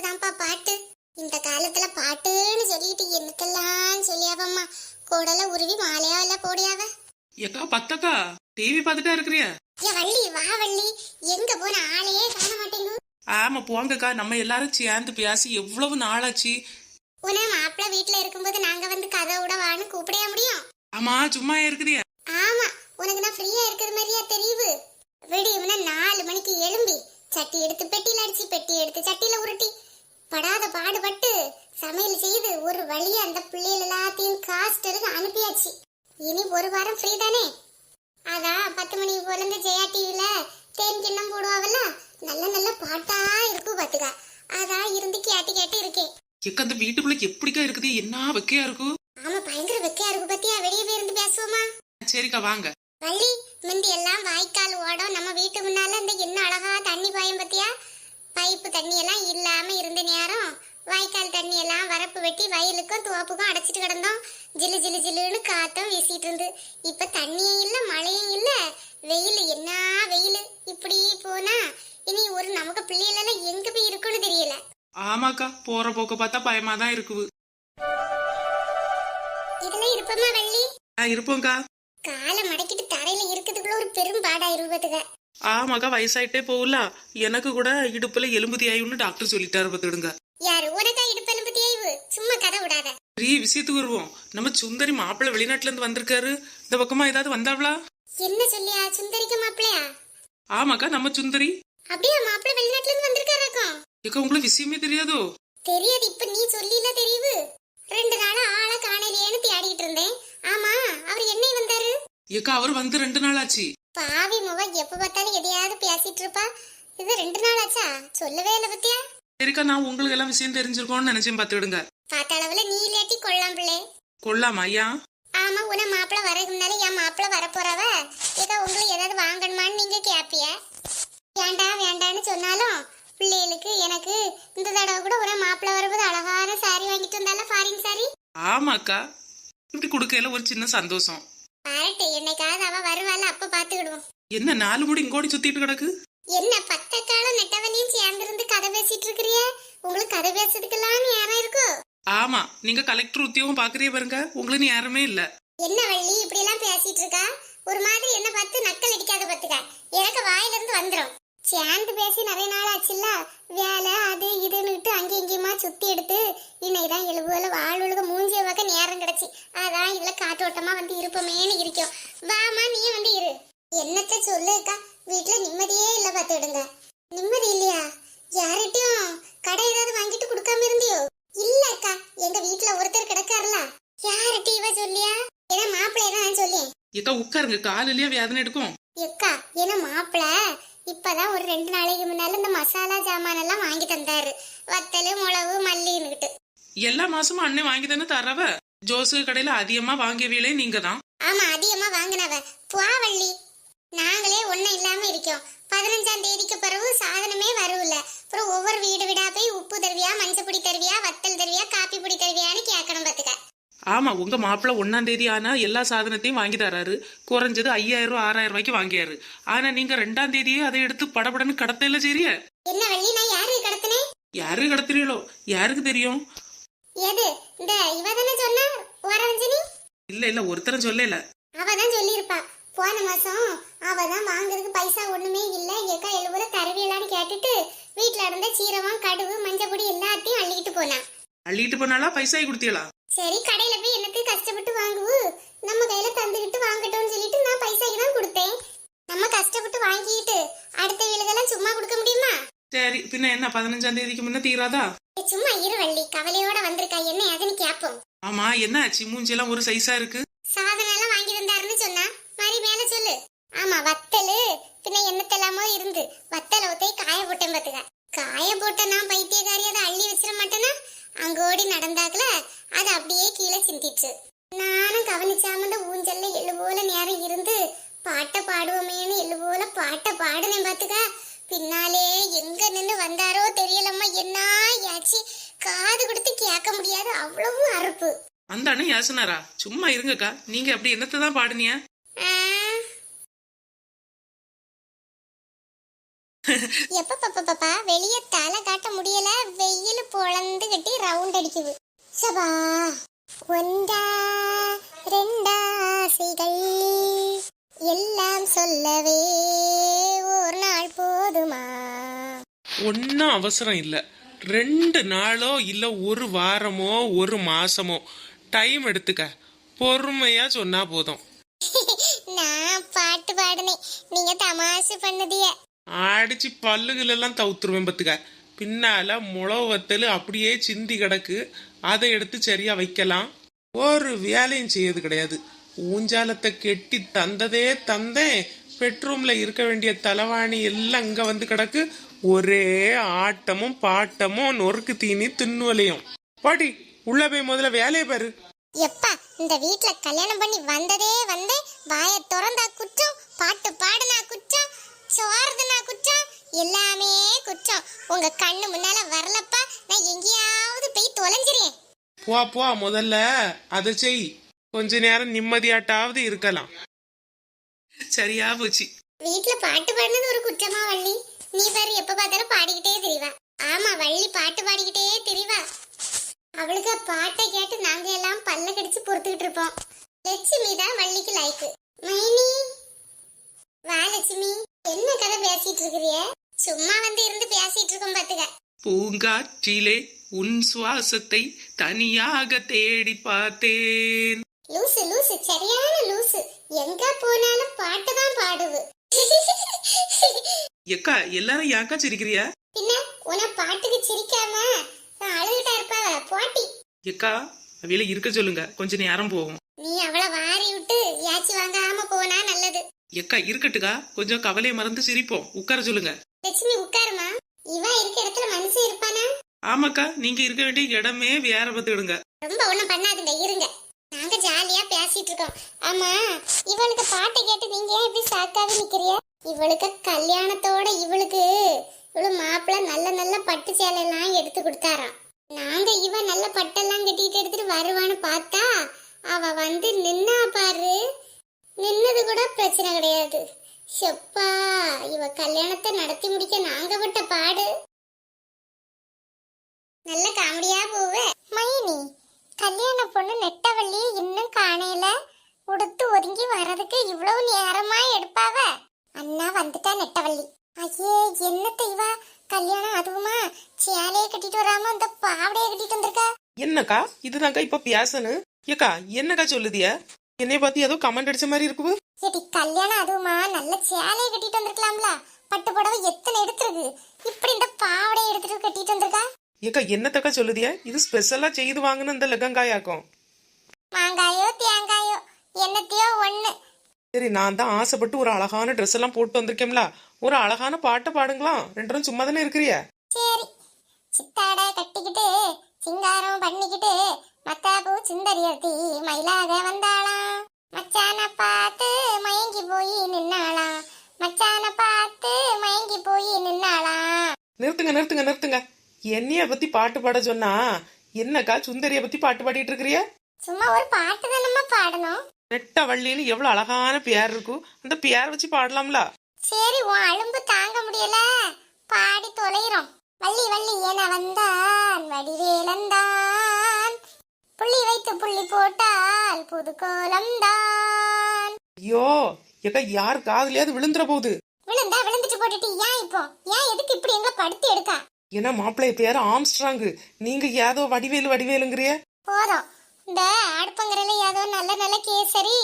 தான்ப்பா பாட்டு. இந்த காலத்துல பாட்டுன்னு சொல்லிட்டு என்னக்கெல்லாம் சொல்லியாவம்மா? குடல உருவி மாலையா இல்ல போடியாவ? ஏக்கா பத்தக்கா டிவி பாத்துட்டா இருக்கிறியா? ஏ வள்ளி வா வள்ளி. எங்க போன ஆளையே காண மாட்டேங்கு. ஆமா போங்கக்கா. நம்ம எல்லாரும் சேர்ந்து பேசி எவ்வளவு நாளாச்சு? உன மாப்பிள்ள வீட்டுல இருக்கும்போது நாங்க வந்து கதை விடவான்னு கூப்பிடவே முடியும்? ஆமா சும்மா இருக்கிறியா? ஆமா உனக்கு நான் ஃப்ரீயா இருக்கிற மாதிரியா தெரியுது? விடியும்னா நாலு மணிக்கு எழும்பி சட்டி எடுத்து பெட்டி ஒரு வாரம் ஃப்ரீ தானே? அதான் பத்து மணிக்கு போல இந்த ஜெயா டிவில தேன் கிண்ணம் போடுவாங்கல்ல நல்ல நல்ல பாட்டா இருக்கும் பாத்துக்கா. அதான் இருந்து கேட்டு கேட்டு இருக்கேன். ஏக்கா அந்த வீட்டுக்குள்ள எப்படிக்கா இருக்குது? என்ன வெக்கையா இருக்கும் ஆமா பயங்கர வெக்கையா இருக்கு பத்தியா? வெளியே போய் இருந்து பேசுவோமா? சரிக்கா வாங்க. வள்ளி முந்தி எல்லாம் வாய்க்கால் ஓடம். நம்ம வீட்டு முன்னால இந்த என்ன அழகா தண்ணி பாயும் பத்தியா? பைப்பு தண்ணி எல்லாம் இல்லாம இருந்த நேரம் வாய்க்கால் தண்ணி எல்லாம் வரப்பு வெட்டி வயலுக்கும் தோப்புக்கும் அடைச்சிட்டு கிடந்தோம். ஜிலு ஜிலு ஜிலுன்னு காத்தும் வீசிட்டு இருந்து. இப்ப தண்ணியும் இல்ல மழையும் இல்ல. வெயில் என்ன வெயில்? இப்படி போனா இனி ஒரு நமக்கு பிள்ளைகளெல்லாம் எங்க போய் இருக்குன்னு தெரியல. ஆமாக்கா போற போக்க பார்த்தா பயமா தான் இருக்குது. இதெல்லாம் இருப்பமா வள்ளி? இருப்போம்க்கா. காலை மடக்கிட்டு தரையில இருக்கிறதுக்குள்ள ஒரு பெரும் பாடா இருபதுக ஆமாக்கா வயசாயிட்டே போகல எனக்கு கூட இடுப்புல எலும்புதி ஆயும்னு டாக்டர் சொல்லிட்டாரு பார்த்துடுங்க யாரு? உனக்கா இடுப்பெலும்பு தேய்வு. சும்மா கதை விடாத. பெரிய விஷயத்துக்கு வருவோம். நம்ம சுந்தரி மாப்பிள்ளை வெளிநாட்டுல இருந்து வந்திருக்காரு. இந்த பக்கமா ஏதாவது வந்தாவளா? என்ன சொல்லியா? சுந்தரிக்க மாப்பிளையா ஆமாக்கா நம்ம சுந்தரி. அப்படியா? மாப்பிள்ளை வெளிநாட்டுல இருந்து வந்திருக்காராக்கும் ஏக்கா உங்களுக்கு விஷயமே தெரியாதோ? தெரியாது. இப்ப நீ சொல்லில தெரியுது ரெண்டு நாளா ஆளை காணலையேன்னு தேடிட்டு இருந்தேன். ஆமா அவர் என்னை வந்தாரு? ஏக்கா அவர் வந்து ரெண்டு நாள் ஆச்சு. பாவி முக எப்ப பார்த்தாலும் எதையாவது பேசிட்டு இருப்பா. இது ரெண்டு நாள் ஆச்சா? சொல்லவே இல்லை பத்தியா? சரிக்கா நான் உங்களுக்கு எல்லாம் விஷயம் தெரிஞ்சிருக்கோம்னு நினைச்சேன் பார்த்துடுங்க பார்த்த அளவுல நீ இல்லாட்டி கொள்ளாம் பிள்ளை. கொள்ளாமா ஐயா? ஆமா உன மாப்பிள்ள வரதுக்கு முன்னால என் மாப்பிள்ள வரப்போறவ? ஏதோ உங்களுக்கு ஏதாவது வாங்கணுமான்னு நீங்க கேப்பிய? வேண்டாம் வேண்டான்னு சொன்னாலும் பிள்ளைகளுக்கு எனக்கு இந்த தடவை கூட உன மாப்பிள்ள வரும்போது அழகான சாரி வாங்கிட்டு வந்தால ஃபாரின் சாரி ஆமாக்கா. இப்படி கொடுக்கையில ஒரு சின்ன சந்தோஷம். பாரட்டு என்னைக்காவது அவ வருவாள் அப்ப பாத்துக்கிடுவோம் என்ன நாலு முடி இங்கோடி சுத்திட்டு கிடக்கு? என்ன பத்த காலம் நெட்டவழியும் சேர்ந்திருந்து கதை பேசிட்டு இருக்கிறிய உங்களுக்கு கதை பேசுறதுக்கெல்லாம் நேரம் இருக்கோ ஆமா நீங்க கலெக்டர் உத்தியோகம் பாக்குறே பாருங்க. உங்களுக்கு யாருமே இல்ல. என்ன வள்ளி இப்படி எல்லாம் பேசிட்டு இருக்கா? ஒரு மாதிரி என்ன பார்த்து நக்கல் அடிக்காத பாத்துக்க எனக்கு வாயில இருந்து வந்துரும். சேர்ந்து பேசி நிறைய நாள் ஆச்சுல்ல? வேலை அது இதுன்னுட்டு அங்கே இங்கேயுமா சுத்தி எடுத்து இன்னைக்குதான் எழுபுல வாழ்வுழுக மூஞ்சிய பார்க்க நேரம் கிடைச்சி. அதான் இதுல காற்றோட்டமா வந்து இருப்போமேன்னு இருக்கும் வாமா நீ வந்து இரு. என்னத்த சொல்லுக்கா வீட்டுல நிம்மதியே இல்ல பார்த்துடுங்க நிம்மதி இல்லையா? யார்கிட்டயும் கடை ஏதாவது வாங்கிட்டு கொடுக்காம இருந்தியோ? இல்ல அக்கா எங்க வீட்டுல ஒருத்தர் கிடக்காருல. யார்கிட்ட இவ சொல்லியா? ஏன்னா மாப்பிள்ளை தான் சொல்லேன். ஏக்கா உட்காருங்க காலிலேயே வேதனை எடுக்கும். எக்கா ஏன்னா மாப்பிள்ள இப்பதான் ஒரு ரெண்டு நாளைக்கு முன்னால இந்த மசாலா ஜாமான் எல்லாம் வாங்கி தந்தாரு. வத்தலு மிளகு மல்லின்னுகிட்டு எல்லா மாசமும் அண்ணன் வாங்கி தானே தரவ? ஜோசு கடையில அதிகமா வாங்கியவியலே நீங்க தான் ஆமா அதிகமா வாங்கினவ. புவாவள்ளி நாங்களே ஒண்ணும் இல்லாம இருக்கோம். பதினஞ்சாம் தேதிக்கு பிறகு சாதனமே வரும்ல அப்புறம் ஒவ்வொரு வீடு வீடா போய் உப்பு தருவியா மஞ்சப்பொடி தருவியா வத்தல் தருவியா காப்பி பொடி தருவியான்னு கேட்கணும் பாத்துக்க. ஆமா உங்க மாப்பிள்ள ஒன்னாம் தேதி ஆனா எல்லா சாதனத்தையும் வாங்கி தராரு. குறைஞ்சது ஐயாயிரம் ரூபாய் ஆறாயிரம் ரூபாய்க்கு வாங்கியாரு. ஆனா நீங்க ரெண்டாம் தேதியே அதை எடுத்து படபடன்னு கடத்தையில சரிய? என்ன வள்ளி நான் யாரு கடத்தினேன் யாரு கடத்துறீங்களோ யாருக்கு தெரியும்? எது? இந்த இவ தானே சொன்னா இல்ல இல்ல ஒருத்தரும் சொல்லல. அவ தான் சொல்லியிருப்பா. போன மாசம் அவ தான் வாங்குறதுக்கு பைசா ஒண்ணுமே இல்ல. எக்கா எழுபது தருவியலான்னு கேட்டுட்டு வீட்ல இருந்த சீரகம் கடுகு மஞ்சப்பொடி எல்லாத்தையும் அள்ளிக்கிட்டு போனா. அள்ளிட்டு போனாலா பைசாய் கொடுத்தீங்களா சரி கடையில போய் எனக்கு கஷ்டப்பட்டு வாங்குவு? நம்ம கையில தந்துக்கிட்டு வாங்கட்டும்னு சொல்லிட்டு நான் பைசாக்கு தான் கொடுத்தேன். நம்ம கஷ்டப்பட்டு வாங்கிட்டு அடுத்த வீடுகெல்லாம் சும்மா கொடுக்க முடியுமா? சரி பின்ன என்ன பதினஞ்சாம் தேதிக்கு முன்ன தீராதா? சும்மா இரு வள்ளி கவலையோட வந்திருக்கா. என்ன ஏதுன்னு கேப்போம். ஆமா என்ன ஆச்சு மூஞ்செல்லாம் ஒரு சைஸா இருக்கு சாதனம் எல்லாம் வாங்கி தந்தாருன்னு சொன்னா மாதிரி மேல சொல்லு ஆமா வத்தலு பின்ன என்னத்தெல்லாமோ இருந்து வத்தல ஒத்தை காய போட்டேன் பாத்துக்க காய நான் பைத்தியக்காரி அதை அள்ளி வச்சிட மாட்டோம்னா அங்க ஓடி நடந்தாக்கல அது அப்படியே கீழே சிந்திச்சு. நானும் கவனிச்சாம இந்த ஊஞ்சல்ல எள்ளு போல நேரம் இருந்து பாட்டை பாடுவோமேன்னு எள்ளு போல பாட்டை பாடுனேன் பாத்துக்க. பின்னாலே எங்க நின்னு வந்தாரோ தெரியலம்மா என்ன ஆச்சு காது கொடுத்து கேட்க முடியாது அவ்வளவு அறுப்பு. அந்த அண்ணன் யாசனாரா சும்மா இருங்கக்கா நீங்க அப்படி என்னத்தை தான் பாடுனியா எப்ப பாப்பா வெளிய தலை காட்ட முடியல. வெயில் பொழந்து கட்டி ரவுண்ட் அடிக்குது. சபா ஒன்றா ரெண்டா ஆசைகள் எல்லாம் சொல்லவே ஒரு நாள் போதுமா? ஒன்னும் அவசரம் இல்ல. ரெண்டு நாளோ இல்ல ஒரு வாரமோ ஒரு மாசமோ. டைம் எடுத்துக்க. பொறுமையா சொன்னா போதும். நான் பாட்டு பாடுனேன். நீங்க தமாஷு பண்ணதியே. அடிச்சு பல்லுகள் எல்லாம் தவுத்துருவேன் பத்துக்க பின்னால முளவு வத்தல் அப்படியே சிந்தி கிடக்கு. அதை எடுத்து சரியா வைக்கலாம். ஒரு வேலையும் செய்யறது கிடையாது. ஊஞ்சாலத்தை கெட்டி தந்ததே தந்தேன். பெட்ரூம்ல இருக்க வேண்டிய தலைவாணி எல்லாம் அங்க வந்து கிடக்கு. ஒரே ஆட்டமும் பாட்டமும் நொறுக்கு தீனி தின்னுவலையும். பாட்டி உள்ள போய் முதல்ல வேலையை பாரு. எப்பா இந்த வீட்ல கல்யாணம் பண்ணி வந்ததே வந்து வாய திறந்தா குற்றம் பாட்டு பாடுனா குற்றம் சோறுதுனா குற்றம்? எல்லாமே குற்றம். உங்க கண்ணு முன்னால வரலப்பா நான் எங்கேயாவது போய் தொலைஞ்சிரேன் போ போ முதல்ல அதை செய். கொஞ்ச நேரம் நிம்மதியாட்டாவது இருக்கலாம். சரியா போச்சு. வீட்ல பாட்டு பாடுனது ஒரு குற்றமா வள்ளி? நீ பாரு எப்ப பார்த்தாலும் பாடிக்கிட்டே திரிவா. ஆமா வள்ளி பாட்டு பாடிக்கிட்டே திரிவா. அவளுக்கு பாட்டை கேட்டு நாங்க எல்லாம் பல்ல கடிச்சு பொறுத்துக்கிட்டு இருப்போம். லட்சுமி தான் வள்ளிக்கு லைக்கு மைனி. வா லட்சுமி. என்ன கதை பேசிட்டு இருக்கிறிய? சும்மா வந்து இருந்து பேசிட்டு இருக்கோம் பாத்துக்க. பூங்காற்றிலே உன் சுவாசத்தை தனியாக தேடி பார்த்தேன். லூசு லூசு சரியான லூசு. எங்க போனாலும் பாட்டு தான் பாடுவு எக்கா எல்லாரும் யாக்கா சிரிக்கிறிய? பின்ன உன பாட்டுக்கு சிரிக்காம நான் அழுகிட்டா இருப்பாவ போட்டி? எக்கா அவையில இருக்க சொல்லுங்க. கொஞ்ச நேரம் போகும். நீ அவளை வாரி விட்டு யாச்சி வாங்காம போனா எக்கா இருக்கட்டுக்கா. கொஞ்சம் கவலையை மறந்து சிரிப்போம். உட்கார சொல்லுங்க. லட்சுமி உட்காருமா? இவ இருக்க இடத்துல மனுஷன் இருப்பானா? ஆமாக்கா நீங்க இருக்க வேண்டிய இடமே வேற பார்த்துடுங்க ரொம்ப ஒண்ணும் பண்ணாதுங்க இருங்க. நாங்க ஜாலியா பேசிட்டு இருக்கோம். ஆமா இவளுக்கு பாட்டை கேட்டு நீங்க ஏன் இப்படி சாக்காவே நிக்கிறிய இவளுக்கு கல்யாணத்தோட இவளுக்கு இவளு மாப்பிள்ள நல்ல நல்ல பட்டு சேலை எல்லாம் எடுத்து கொடுத்தாராம். நாங்க இவ நல்ல பட்டெல்லாம் கட்டிட்டு எடுத்துட்டு வருவான்னு பார்த்தா அவ வந்து நின்னா பாரு. நின்னது கூட பிரச்சனை கிடையாது. செப்பா இவ கல்யாணத்தை நடத்தி முடிக்க நாங்க பட்ட பாடு. நல்ல காமெடியா போவ. மைனி கல்யாண பொண்ணு நெட்டவள்ளியை இன்னும் காணையில உடுத்து ஒதுங்கி வர்றதுக்கு இவ்வளவு நேரமா எடுப்பாவ? அண்ணா வந்துட்டா நெட்டவள்ளி. ஐயே என்னத்த இவா? கல்யாணம் அதுவுமா? சேலையை கட்டிட்டு வராம அந்த பாவடைய கட்டிட்டு வந்திருக்கா? என்னக்கா? இதுதான்க்கா இப்ப பேசணும் ஏக்கா என்னக்கா சொல்லுதிய? என்னைய பார்த்து ஏதோ கமெண்ட் அடிச்ச மாதிரி இருக்குது ஏடி கல்யாணம் அதுவுமா? நல்ல சேலையை கட்டிட்டு வந்திருக்கலாம்ல. பட்டு புடவை எத்தனை எடுத்திருக்கு? இப்படி இந்த பாவடையை எடுத்துட்டு கட்டிட்டு வந்திருக்கா? ஏக்கா என்னத்தக்கா சொல்லுதிய? இது ஸ்பெஷலா செய்து வாங்கின இந்த லெகங்காயாக்கும். மாங்காயோ தேங்காயோ என்னத்தையோ ஒண்ணு. சரி நான் தான் ஆசைப்பட்டு ஒரு அழகான ட்ரெஸ் எல்லாம் போட்டு வந்திருக்கேன்ல ஒரு அழகான பாட்டை பாடுங்களாம். ரெண்டரும் சும்மா தானே இருக்கிறிய? சரி. சித்தாடை கட்டிக்கிட்டு சிங்காரம் பண்ணிக்கிட்டு மத்தாபூ சுந்தரியர்த்தி மயிலாக வந்தாளாம் மச்சான பார்த்து மயங்கி போய் நின்னாளாம் மச்சான பார்த்து மயங்கி போய் நின்னாளாம் நிறுத்துங்க நிறுத்துங்க நிறுத்துங்க. என்னைய பத்தி பாட்டு பாட சொன்னா என்னக்கா சுந்தரிய பத்தி பாட்டு பாடிட்டு இருக்கிறிய? சும்மா ஒரு பாட்டு தானம்மா பாடணும். நெட்ட வள்ளின்னு எவ்வளவு அழகான பேர் இருக்கும். அந்த பேர் வச்சு பாடலாம்ல. சரி உன் அலும்பு தாங்க முடியல. பாடி தொலைகிறோம் வள்ளி வள்ளி என வந்தான். வடிவேலந்தான் புள்ளி வைத்து புள்ளி போட்டால் புது கோலம்தான் ஐயோ ஏக்கா யார் காதுலயாவது விழுந்துற போகுது. விழுந்தா விழுந்துட்டு போட்டுட்டு ஏன் இப்போ? ஏன் எதுக்கு இப்படி எங்க படுத்து எடுக்கா? ஏன்னா மாப்பிள்ளை பேர் ஆம்ஸ்ட்ராங்கு. நீங்க ஏதோ வடிவேலு வடிவேலுங்கிறிய? போதும். இந்த அடுப்பங்கரையில ஏதோ நல்ல நல்ல கேசரி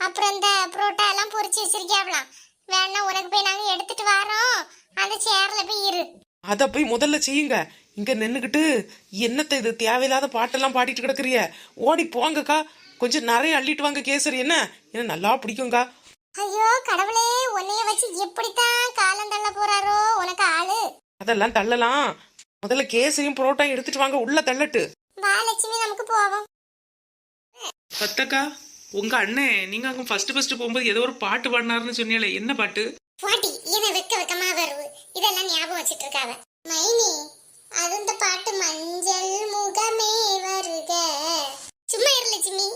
அப்புறம் இந்த புரோட்டா எல்லாம் பொரிச்சு வச்சிருக்கியாவலாம். வேணா உனக்கு போய் நாங்க எடுத்துட்டு வரோம். அந்த சேர்ல போய் இரு. அத போய் முதல்ல செய்யுங்க. இங்க நின்னுகிட்டு என்னத்த இது? தேவையில்லாத பாட்டெல்லாம் பாடிட்டு கிடக்குறிய? ஓடி போங்கக்கா. கொஞ்சம் நிறைய அள்ளிட்டு வாங்க கேசரி. என்ன? என்ன நல்லா பிடிக்கும்க்கா. ஐயோ கடவுளே உன்னைய வச்சு எப்படித்தான் காலம் தள்ள போறாரோ உனக்கு ஆளு. அதெல்லாம் தள்ளலாம். முதல்ல கேசரியும் புரோட்டாயும் எடுத்துட்டு வாங்க உள்ள தள்ளட்டு. வா லட்சுமி நமக்கு போவோம். பத்தக்கா உங்க அண்ணன் நீங்க அங்க ஃபர்ஸ்ட் ஃபர்ஸ்ட் போகும்போது ஏதோ ஒரு பாட்டு பாடினாருன்னு சொன்னீங்களே என்ன பாட்டு? பாட்டி என்ன வெக்க வெக்கமா வருவு இதெல்லாம் ஞாபகம் வச்சிட்டு இருக்காவ மைனி அது இந்த பாட்டு மஞ்சள் முகமே வருக. சும்மா லட்சுமி.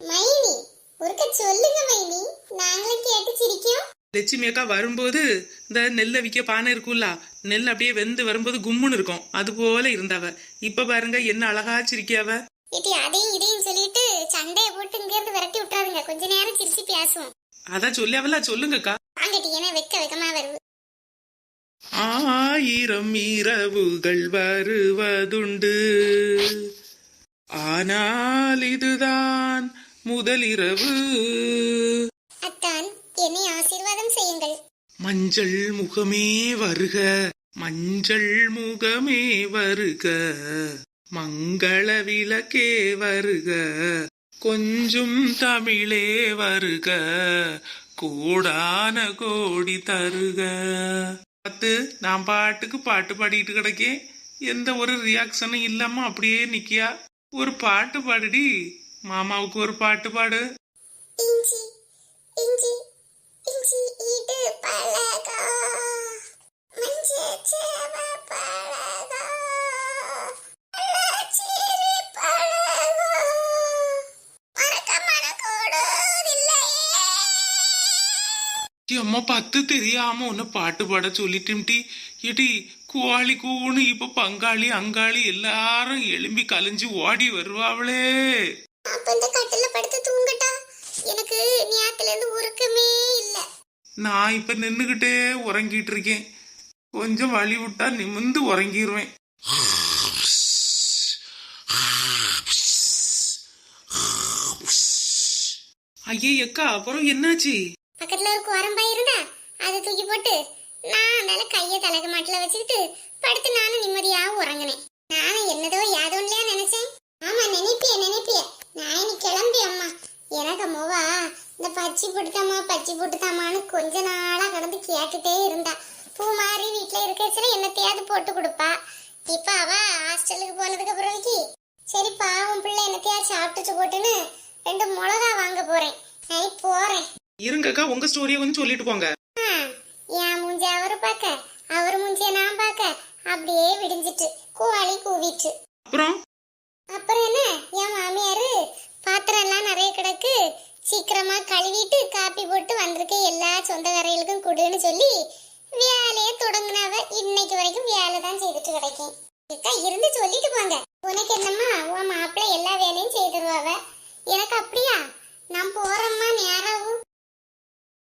மைனி ஒருக்க சொல்லுங்க மைனி. நாங்களும் கேட்டு சிரிக்கோம் லட்சுமி அக்கா வரும்போது இந்த நெல்லை விற்க பானை இருக்கும்ல நெல் அப்படியே வெந்து வரும்போது கும்முன்னு இருக்கும். அது போல இருந்தவ. இப்ப பாருங்க என்ன அழகா சிரிக்காவ ஏட்டி அதையும் இதையும் சொல்லிட்டு சண்டையை போட்டு இங்க இருந்து விரட்டி விட்டுறாருங்க கொஞ்ச நேரம் சிரிச்சு பேசுவோம். அதான் சொல்லியாவல சொல்லுங்கக்கா. வாங்கட்டி என்ன வெக்க வெக்கமா வருவு ஆயிரம் இரவுகள் வருவதுண்டு. ஆனால் இதுதான் முதலிரவு அத்தான் என்னை ஆசீர்வாதம் செய்யுங்கள். மஞ்சள் முகமே வருக மஞ்சள் முகமே வருக. மங்கள விளக்கே வருக கொஞ்சம் தமிழே வருக கூடான கோடி தருக. பார்த்து நான் பாட்டுக்கு பாட்டு பாடிட்டு கிடக்கேன் எந்த ஒரு ரியாக்ஷனும் இல்லாம அப்படியே நிக்கியா? ஒரு பாட்டு பாடுடி மாமாவுக்கு ஒரு பாட்டு பாடு. இஞ்சி அம்மா பத்து தெரியாம உன்னை பாட்டு பாட சொல்லிட்டும்டி இடி கோழி கூவுன்னு இப்ப பங்காளி அங்காளி எல்லாரும் எழும்பி கலைஞ்சு ஓடி வருவாங்களே அப்ப இந்த கட்டில படுத்து தூங்கட்டா எனக்கு ஞாத்துல இருந்து உறக்கமே இல்ல நான் இப்ப நின்னுகிட்டே உறங்கிட்டு இருக்கேன் கொஞ்சம் வழி விட்டா நிமிந்து உறங்கிருவேன் ஐயே அக்கா அப்புறம் என்னாச்சு பக்கத்துல ஒரு குரம்பா இருந்தா அதை தூக்கி போட்டு நான் மேல கைய தலக மாட்டுல வச்சுக்கிட்டு படுத்து நானும் நிம்மதியா உறங்கினேன். நானும் என்னதோ யாதோன்லயா நினைச்சேன். ஆமா நினைப்பிய நினைப்பிய. நான் இனி கிளம்பி அம்மா. எனக்கு மோவா இந்த பச்சி போட்டுதாம்மா பச்சி போட்டுதாமான்னு கொஞ்ச நாளா கடந்து கேட்டுட்டே இருந்தா. பூ மாதிரி வீட்டுல இருக்கச்சுல என்னத்தையாவது போட்டு கொடுப்பா. இப்ப அவ ஹாஸ்டலுக்கு போனதுக்கு அப்புறம்க்கு சரி பாவம் பிள்ளை என்னத்தையாவது சாப்பிட்டுச்சு போட்டுன்னு ரெண்டு மிளகா வாங்க போறேன். நான் போறேன். இருங்கக்கா உங்க ஸ்டோரியை கொஞ்சம் சொல்லிட்டு போங்க. என் மூஞ்ச அவரு பார்க்க அவர் மூஞ்சிய நான் பார்க்க அப்படியே விடிஞ்சிட்டு கூவாளி கூவிட்டு. அப்புறம்? அப்புறம் என்ன? என் மாமியாரு பாத்திரம் எல்லாம் நிறைய கிடக்கு சீக்கிரமா கழுவிட்டு காப்பி போட்டு வந்திருக்க எல்லா சொந்தக்காரர்களுக்கும் கொடுன்னு சொல்லி வேலையை தொடங்குனவ இன்னைக்கு வரைக்கும் வேலை தான் செய்துட்டு கிடைக்கும் அக்கா இருந்து சொல்லிட்டு போங்க. உனக்கு என்னம்மா உன் மாப்பிள்ளை எல்லா வேலையும் செய்திருவாவ? எனக்கு அப்படியா? நான் போறேம்மா